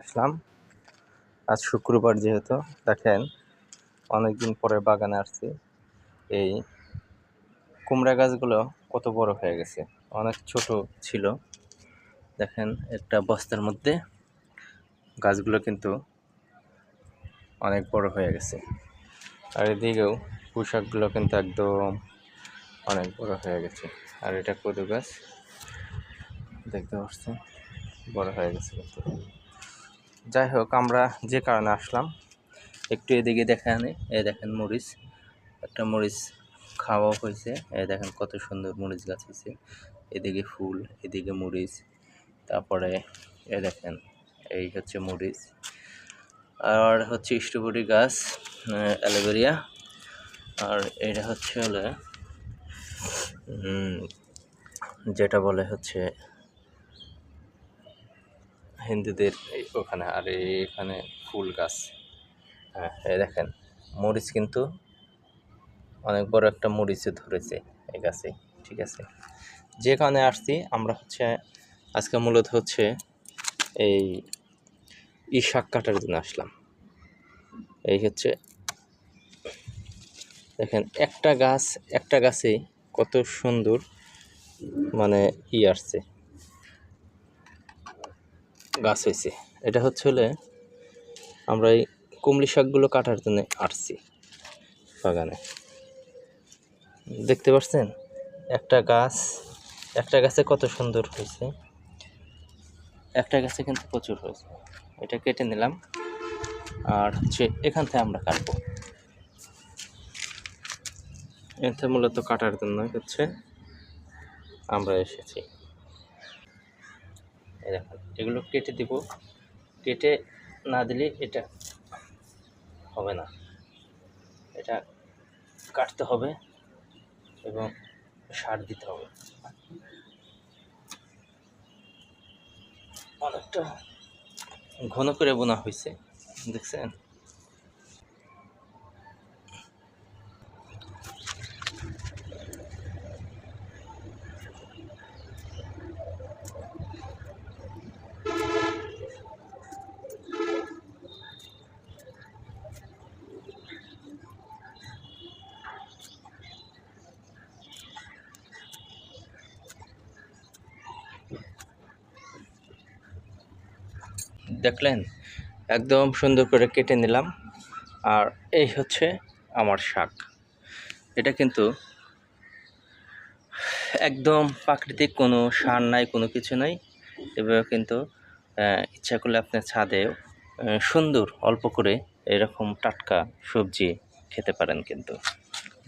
আসলাম। আজ শুক্রবার যেহেতু, দেখেন, অনেকদিন পরে বাগানে আসছি। এই কুমড়া গাছগুলো কত বড় হয়ে গেছে, অনেক ছোট ছিল। দেখেন, একটা বস্তার মধ্যে গাছগুলো কিন্তু অনেক বড় হয়ে গেছে। আর এদিকেও পোশাকগুলো কিন্তু একদম অনেক বড় হয়ে গেছে। আর এটা কদু গাছ, দেখতে পাচ্ছেন, বড় হয়ে গেছে কিন্তু। যাই হোক আমরা যে কারণে আসলাম, একটু এদিকে দেখে আনি এই দেখেন মরিচ, একটা মরিচ খাওয়া হয়েছে এ দেখেন কত সুন্দর মরিচ গাছ হয়েছে, এদিকে ফুল, এদিকে মরিচ, তারপরে এ দেখেন, এই হচ্ছে মরিচ, আর হচ্ছে স্ট্রবেরি গাছ অ্যালোভেরিয়া, আর এটা হচ্ছে হলে যেটা বলে হচ্ছে হিন্দুদের ওখানে, আর এখানে ফুল গাছ। হ্যাঁ দেখেন, মরিচ কিন্তু অনেক বড় একটা মরিচে ধরেছে এই গাছে, ঠিক আছে? যে কারণে আসছি, আমরা হচ্ছে, আজকে মূলত হচ্ছে এই ই শাক কাটার জন্য আসলাম। এই হচ্ছে, দেখেন, একটা গাছ, একটা গাছে কত সুন্দর মানে ই আসছে। গাছ হয়েছে। এটা হচ্ছে হলে আমরা এই কুমড়ি শাকগুলো কাটার জন্য আসছি বাগানে। দেখতে পাচ্ছেন একটা গাছ, একটা গাছে কত সুন্দর হয়েছে। একটা গাছে কিন্তু প্রচুর হয়েছে। এটা কেটে নিলাম আর হচ্ছে এখান থেকে আমরা কাটবো। এখান থেকে মূলত কাটার জন্য হচ্ছে আমরা এসেছি। দেখেন, এগুলো কেটে দিব। কেটে না দিলে এটা হবে না। এটা কাটতে হবে এবং সার দিতে হবে। অনেকটা ঘন করে বোনা হয়েছে, দেখছেন? দেখলেন? একদম সুন্দর করে কেটে নিলাম। আর এই হচ্ছে আমার শাক। এটা কিন্তু একদম প্রাকৃতিক কোনো সার নাই, কোনো কিছু নাই। এভাবে কিন্তু ইচ্ছা করলে আপনার ছাদে সুন্দর অল্প করে এরকম টাটকা সবজি খেতে পারেন কিন্তু।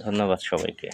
ধন্যবাদ সবাইকে।